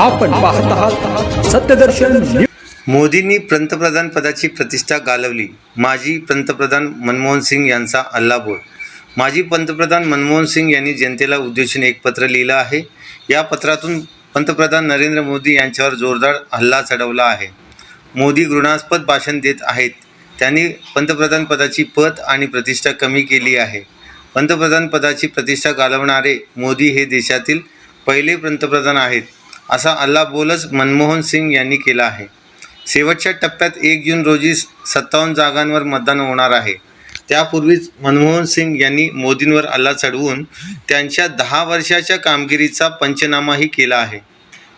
आपण पाहत आहात सत्यदर्शन मोदींनी पंतप्रधान पदाची प्रतिष्ठा गालवली. माजी पंतप्रधान मनमोहन सिंग यांचा अल्लाबोल माजी पंतप्रधान मनमोहन सिंग यांनी जनतेला उद्देशून एक पत्र लिहिलं आहे. या पत्रातून पंतप्रधान नरेंद्र मोदी यांच्यावर जोरदार हल्ला चढवला आहे. मोदी घृणास्पद भाषण देत आहेत. त्यांनी पंतप्रधान पदाची पत आणि प्रतिष्ठा कमी केली आहे. पंतप्रधान पदाची प्रतिष्ठा घालवणारे मोदी हे देशातील पहिले पंतप्रधान आहेत. असा अल्लाबोलच मनमोहन सिंग यांनी केला आहे. शेवटच्या टप्प्यात एक जून रोजी सत्तावन्न जागांवर मतदान होणार आहे. त्यापूर्वीच मनमोहन सिंग यांनी मोदींवर हल्ला चढवून त्यांच्या दहा वर्षाच्या कामगिरीचा पंचनामाही केला आहे.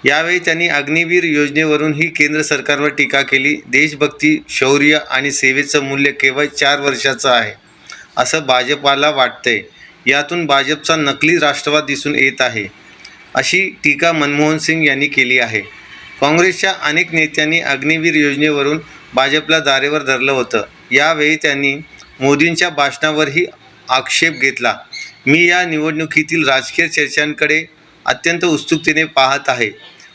यावेळी त्यांनी अग्निवीर योजनेवरूनही केंद्र सरकारवर टीका केली देशभक्ती शौर्य आणि सेवेचं मूल्य केवळ चार वर्षाचं आहे असं भाजपाला वाटतंय. यातून भाजपचा नकली राष्ट्रवाद दिसून येत आहे. अशी टीका मनमोहन सिंग यांनी केली आहे. काँग्रेसच्या अनेक नेत्यांनी अग्निवीर योजनेवरून भाजपला दारेवर धरलं होतं. यावेळी त्यांनी मोदींच्या भाषणावरही आक्षेप घेतला. मी या निवडणुकीतील राजकीय चर्चांकडे अत्यंत उत्सुकतेने पाहत आहे.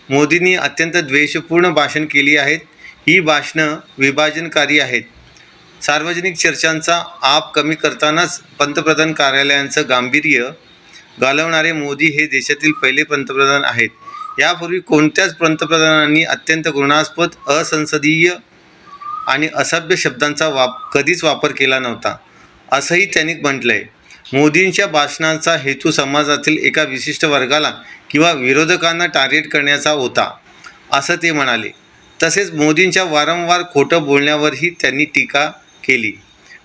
मोदींनी अत्यंत द्वेषपूर्ण भाषण केली आहेत. ही भाषणं विभाजनकारी आहेत. सार्वजनिक चर्चांचा आप कमी करतानाच पंतप्रधान कार्यालयांचं गांभीर्य घालवणारे मोदी हे देशातील पहिले पंतप्रधान आहेत. यापूर्वी कोणत्याच पंतप्रधानांनी अत्यंत घृणास्पद असंसदीय आणि असभ्य शब्दांचा वाप कधीच वापर केला नव्हता. असंही त्यांनी म्हटलं आहे मोदींच्या भाषणाचा हेतू समाजातील एका विशिष्ट वर्गाला किंवा विरोधकांना टार्गेट करण्याचा होता असं ते म्हणाले. तसेच मोदींच्या वारंवार खोटं बोलण्यावरही त्यांनी टीका केली.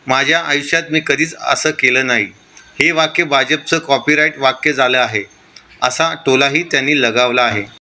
माझ्या आयुष्यात मी कधीच असं केलं नाही. हे वाक्य भाजपचं कॉपीराईट वाक्य झालं आहे. असा टोलाही त्यांनी लगावला आहे.